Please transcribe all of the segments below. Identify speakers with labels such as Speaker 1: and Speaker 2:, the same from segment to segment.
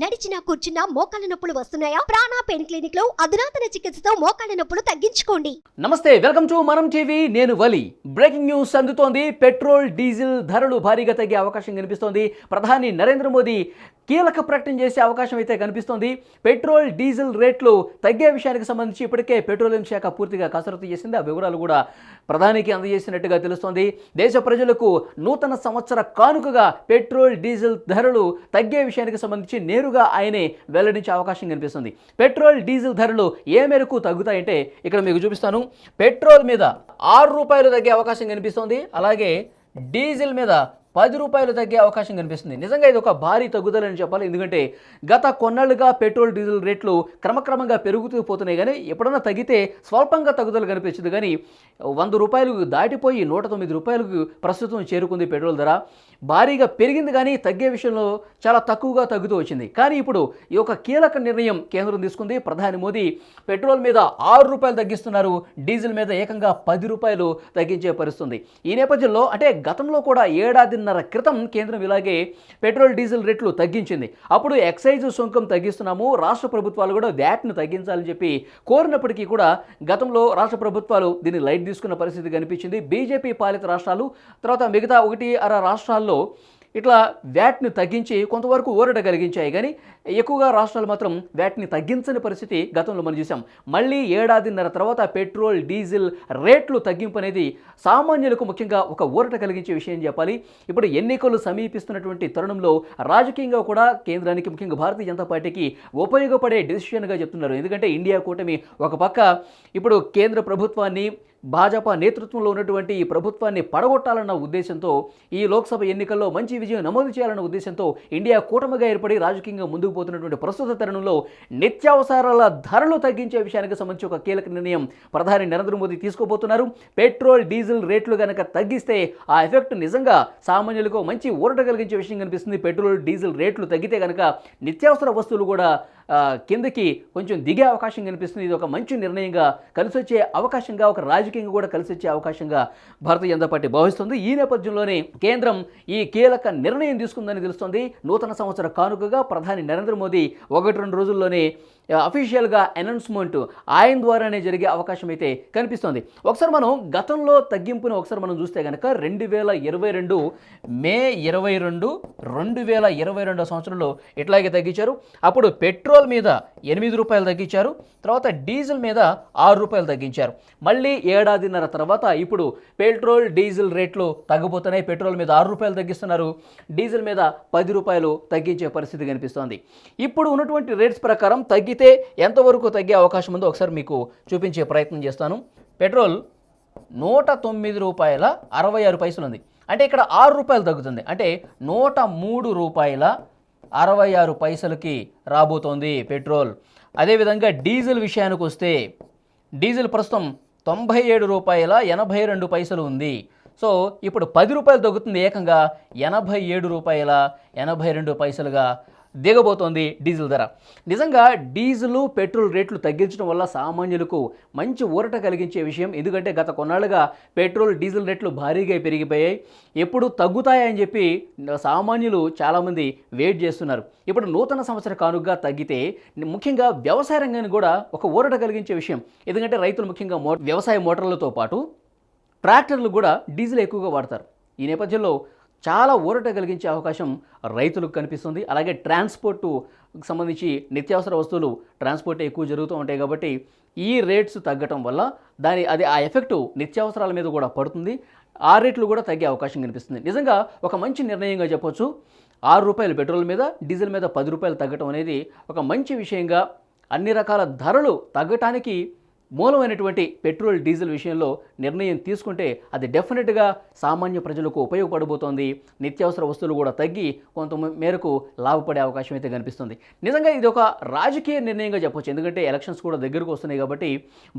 Speaker 1: నడిచినా కూర్చున్నా మోకాళ్ళ నొప్పులు వస్తున్నాయా? ప్రాణా పెయిన్ క్లినిక్లో అధునాతన చికిత్సతో మోకాళ్ళ నొప్పులు తగ్గించుకోండి.
Speaker 2: నమస్తే వెల్కమ్ టు మనం టీవీ. నేను వలి. బ్రేకింగ్ న్యూస్ అందుతోంది. పెట్రోల్ డీజిల్ ధరలు భారీగా తగ్గే అవకాశం కనిపిస్తోంది. ప్రధాని నరేంద్ర మోదీ కీలక ప్రకటన చేసే అవకాశం అయితే కనిపిస్తోంది. పెట్రోల్ డీజిల్ రేట్లు తగ్గే విషయానికి సంబంధించి ఇప్పటికే పెట్రోలియం శాఖ పూర్తిగా కసరత్తు చేసింది. ఆ వివరాలు కూడా ప్రధానికి అందజేసినట్టుగా తెలుస్తోంది. దేశ ప్రజలకు నూతన సంవత్సర కానుకగా పెట్రోల్ డీజిల్ ధరలు తగ్గే విషయానికి సంబంధించి నేరు నేరుగా ఆయనే వెల్లడించే అవకాశం కనిపిస్తుంది. పెట్రోల్ డీజిల్ ధరలు ఏ మేరకు తగ్గుతాయంటే ఇక్కడ మీకు చూపిస్తాను. పెట్రోల్ మీద ఆరు రూపాయలు తగ్గే అవకాశం కనిపిస్తుంది. అలాగే డీజిల్ మీద పది రూపాయలు తగ్గే అవకాశం కనిపిస్తుంది. నిజంగా ఇది ఒక భారీ తగ్గుదలని చెప్పాలి. ఎందుకంటే గత కొన్నాళ్ళుగా పెట్రోల్ డీజిల్ రేట్లు క్రమక్రమంగా పెరుగుతూ పోతున్నాయి. కానీ ఎప్పుడన్నా తగ్గితే స్వల్పంగా తగ్గుదల కనిపించదు. కానీ వంద రూపాయలు దాటిపోయి నూట తొమ్మిది రూపాయలకు ప్రస్తుతం చేరుకుంది పెట్రోల్ ధర. భారీగా పెరిగింది కానీ తగ్గే విషయంలో చాలా తక్కువగా తగ్గుతూ వచ్చింది. కానీ ఇప్పుడు ఈ యొక్క కీలక నిర్ణయం కేంద్రం తీసుకుంది. ప్రధాని మోదీ పెట్రోల్ మీద ఆరు రూపాయలు తగ్గిస్తున్నారు. డీజిల్ మీద ఏకంగా పది రూపాయలు తగ్గించే పరిస్థితుంది. ఈ నేపథ్యంలో అంటే గతంలో కూడా ఏడాదిన్నర క్రితం కేంద్రం ఇలాగే పెట్రోల్ డీజిల్ రేట్లు తగ్గించింది. అప్పుడు ఎక్సైజ్ సుంకం తగ్గిస్తున్నాము రాష్ట్ర ప్రభుత్వాలు కూడా వ్యాట్ను తగ్గించాలని చెప్పి కోరినప్పటికీ కూడా గతంలో రాష్ట్ర ప్రభుత్వాలు దీన్ని లైట్ తీసుకున్న పరిస్థితి కనిపించింది. బీజేపీ పాలిత రాష్ట్రాలు తర్వాత మిగతా ఒకటి అర రాష్ట్రాల్లో ఇట్లా వ్యాట్ని తగ్గించి కొంతవరకు ఊరట కలిగించాయి. కానీ ఎక్కువగా రాష్ట్రాలు మాత్రం వ్యాట్ని తగ్గించని పరిస్థితి గతంలో మనం చూసాం. మళ్ళీ ఏడాదిన్నర తర్వాత పెట్రోల్ డీజిల్ రేట్లు తగ్గింపు అనేది సామాన్యులకు ముఖ్యంగా ఒక ఊరట కలిగించే విషయం చెప్పాలి. ఇప్పుడు ఎన్నికలు సమీపిస్తున్నటువంటి తరుణంలో రాజకీయంగా కూడా కేంద్రానికి ముఖ్యంగా భారతీయ జనతా పార్టీకి ఉపయోగపడే డెసిషన్గా చెప్తున్నారు. ఎందుకంటే ఇండియా కూటమి ఒక పక్క ఇప్పుడు కేంద్ర ప్రభుత్వాన్ని భాజపా నేతృత్వంలో ఉన్నటువంటి ఈ ప్రభుత్వాన్ని పడగొట్టాలన్న ఉద్దేశంతో ఈ లోక్సభ ఎన్నికల్లో మంచి విజయం నమోదు చేయాలన్న ఉద్దేశంతో ఇండియా కూటమిగా ఏర్పడి రాజకీయంగా ముందుకు పోతున్నటువంటి ప్రస్తుత తరుణంలో నిత్యావసరాల ధరలు తగ్గించే విషయానికి సంబంధించి ఒక కీలక నిర్ణయం ప్రధాని నరేంద్ర మోదీ తీసుకోబోతున్నారు. పెట్రోల్ డీజిల్ రేట్లు కనుక తగ్గిస్తే ఆ ఎఫెక్ట్ నిజంగా సామాన్యులకు మంచి ఊరట కలిగించే విషయం కనిపిస్తుంది. పెట్రోల్ డీజిల్ రేట్లు తగ్గితే కనుక నిత్యావసర వస్తువులు కూడా కిందకి కొంచెం దిగే అవకాశం కనిపిస్తుంది. ఇది ఒక మంచి నిర్ణయంగా కలిసి వచ్చే అవకాశంగా ఒక రాజకీయంగా కూడా కలిసి వచ్చే అవకాశంగా భారతీయ జనతా పార్టీ భావిస్తుంది. ఈ నేపథ్యంలోనే కేంద్రం ఈ కీలక నిర్ణయం తీసుకుందని తెలుస్తుంది. నూతన సంవత్సర కానుకగా ప్రధాని నరేంద్ర మోదీ ఒకటి రెండు రోజుల్లోనే అఫీషియల్గా అనౌన్స్మెంట్ ఆయన ద్వారానే జరిగే అవకాశం అయితే కనిపిస్తోంది. ఒకసారి మనం గతంలో తగ్గింపుని ఒకసారి మనం చూస్తే కనుక రెండు వేల ఇరవై రెండు మే ఇరవై రెండు రెండు వేల ఇరవై రెండో సంవత్సరంలో ఇట్లాగే తగ్గించారు. అప్పుడు పెట్రోల్ పెట్రోల్ మీద ఎనిమిది రూపాయలు తగ్గించారు తర్వాత డీజిల్ మీద ఆరు రూపాయలు తగ్గించారు. మళ్ళీ ఏడాదిన్నర తర్వాత ఇప్పుడు పెట్రోల్ డీజిల్ రేట్లు తగ్గిపోతున్నాయి. పెట్రోల్ మీద ఆరు రూపాయలు తగ్గిస్తున్నారు. డీజిల్ మీద పది రూపాయలు తగ్గించే పరిస్థితి కనిపిస్తోంది. ఇప్పుడు ఉన్నటువంటి రేట్స్ ప్రకారం తగ్గితే ఎంతవరకు తగ్గే అవకాశం ఉందో ఒకసారి మీకు చూపించే ప్రయత్నం చేస్తాను. పెట్రోల్ నూట తొమ్మిది రూపాయల అరవై ఆరు పైసలు ఉంది అంటే ఇక్కడ ఆరు రూపాయలు తగ్గుతుంది. అంటే నూట మూడు రూపాయల అరవై ఆరు పైసలకి రాబోతోంది పెట్రోల్. అదేవిధంగా డీజిల్ విషయానికి వస్తే డీజిల్ ప్రస్తుతం తొంభై ఏడు రూపాయల ఎనభై రెండు పైసలు ఉంది. సో ఇప్పుడు పది రూపాయలు తగ్గుతుంది ఏకంగా ఎనభై ఏడు రూపాయల ఎనభై రెండు పైసలుగా దిగబోతోంది డీజిల్ ధర. నిజంగా డీజిల్ పెట్రోల్ రేట్లు తగ్గించడం వల్ల సామాన్యులకు మంచి ఊరట కలిగించే విషయం. ఎందుకంటే గత కొన్నాళ్ళుగా పెట్రోల్ డీజిల్ రేట్లు భారీగా పెరిగిపోయాయి. ఎప్పుడు తగ్గుతాయని చెప్పి సామాన్యులు చాలామంది వెయిట్ చేస్తున్నారు. ఇప్పుడు నూతన సంవత్సర కానుకగా తగ్గితే ముఖ్యంగా వ్యవసాయ రంగాన్ని కూడా ఒక ఊరట కలిగించే విషయం. ఎందుకంటే రైతులు ముఖ్యంగా మో వ్యవసాయ మోటార్లతో పాటు ట్రాక్టర్లు కూడా డీజిల్ ఎక్కువగా వాడతారు. ఈ నేపథ్యంలో చాలా ఊరట కలిగించే అవకాశం రైతులకు కనిపిస్తుంది. అలాగే ట్రాన్స్పోర్టు సంబంధించి నిత్యావసర వస్తువులు ట్రాన్స్పోర్ట్ ఎక్కువ జరుగుతూ ఉంటాయి కాబట్టి ఈ రేట్స్ తగ్గటం వల్ల దాని అది ఆ ఎఫెక్ట్ నిత్యావసరాల మీద కూడా పడుతుంది. ఆ రేట్లు కూడా తగ్గే అవకాశం కనిపిస్తుంది. నిజంగా ఒక మంచి నిర్ణయంగా చెప్పొచ్చు. ఆరు రూపాయలు పెట్రోల్ మీద డీజిల్ మీద పది రూపాయలు తగ్గటం అనేది ఒక మంచి విషయంగా అన్ని రకాల ధరలు తగ్గటానికి మూలమైనటువంటి పెట్రోల్ డీజిల్ విషయంలో నిర్ణయం తీసుకుంటే అది డెఫినెట్గా సామాన్య ప్రజలకు ఉపయోగపడబోతోంది. నిత్యావసర వస్తువులు కూడా తగ్గి కొంత మేరకు లాభపడే అవకాశం అయితే కనిపిస్తుంది. నిజంగా ఇది ఒక రాజకీయ నిర్ణయంగా చెప్పొచ్చు. ఎందుకంటే ఎలక్షన్స్ కూడా దగ్గరకు వస్తున్నాయి కాబట్టి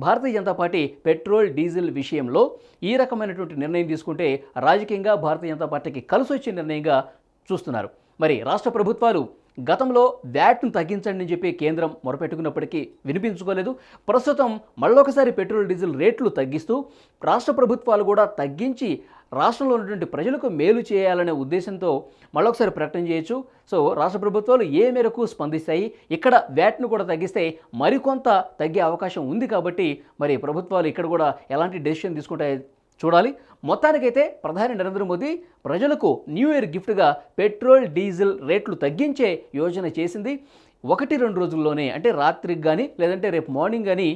Speaker 2: Bharatiya Janata Party petrol diesel విషయంలో ఈ రకమైనటువంటి నిర్ణయం తీసుకుంటే రాజకీయంగా భారతీయ జనతా పార్టీకి కలిసి వచ్చే నిర్ణయంగా చూస్తున్నారు. మరి రాష్ట్ర ప్రభుత్వాలు గతంలో వ్యాట్ను తగ్గించండి అని చెప్పి కేంద్రం మొరపెట్టుకున్నప్పటికీ వినిపించుకోలేదు. ప్రస్తుతం మళ్ళొకసారి పెట్రోల్ డీజిల్ రేట్లు తగ్గిస్తూ రాష్ట్ర ప్రభుత్వాలు కూడా తగ్గించి రాష్ట్రంలో ఉన్నటువంటి ప్రజలకు మేలు చేయాలనే ఉద్దేశంతో మళ్ళొకసారి ప్రకటన చేయొచ్చు. సో రాష్ట్ర ప్రభుత్వాలు ఏ మేరకు స్పందిస్తాయి? ఇక్కడ వ్యాట్ను కూడా తగ్గిస్తే మరికొంత తగ్గే అవకాశం ఉంది కాబట్టి మరి ప్రభుత్వాలు ఇక్కడ కూడా ఎలాంటి డెసిషన్ తీసుకుంటాయి? చూడాలి. మొత్తానికైతే ప్రధాని నరేంద్ర మోదీ ప్రజలకు న్యూ ఇయర్ గిఫ్ట్గా పెట్రోల్ డీజిల్ రేట్లు తగ్గించే యోజన చేసింది. ఒకటి రెండు రోజుల్లోనే అంటే రాత్రికి కానీ లేదంటే రేపు మార్నింగ్ కానీ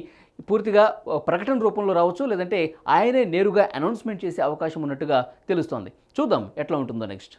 Speaker 2: పూర్తిగా ప్రకటన రూపంలో రావచ్చు లేదంటే ఆయనే నేరుగా అనౌన్స్మెంట్ చేసే అవకాశం ఉన్నట్టుగా తెలుస్తోంది. చూద్దాం ఎట్లా ఉంటుందో నెక్స్ట్.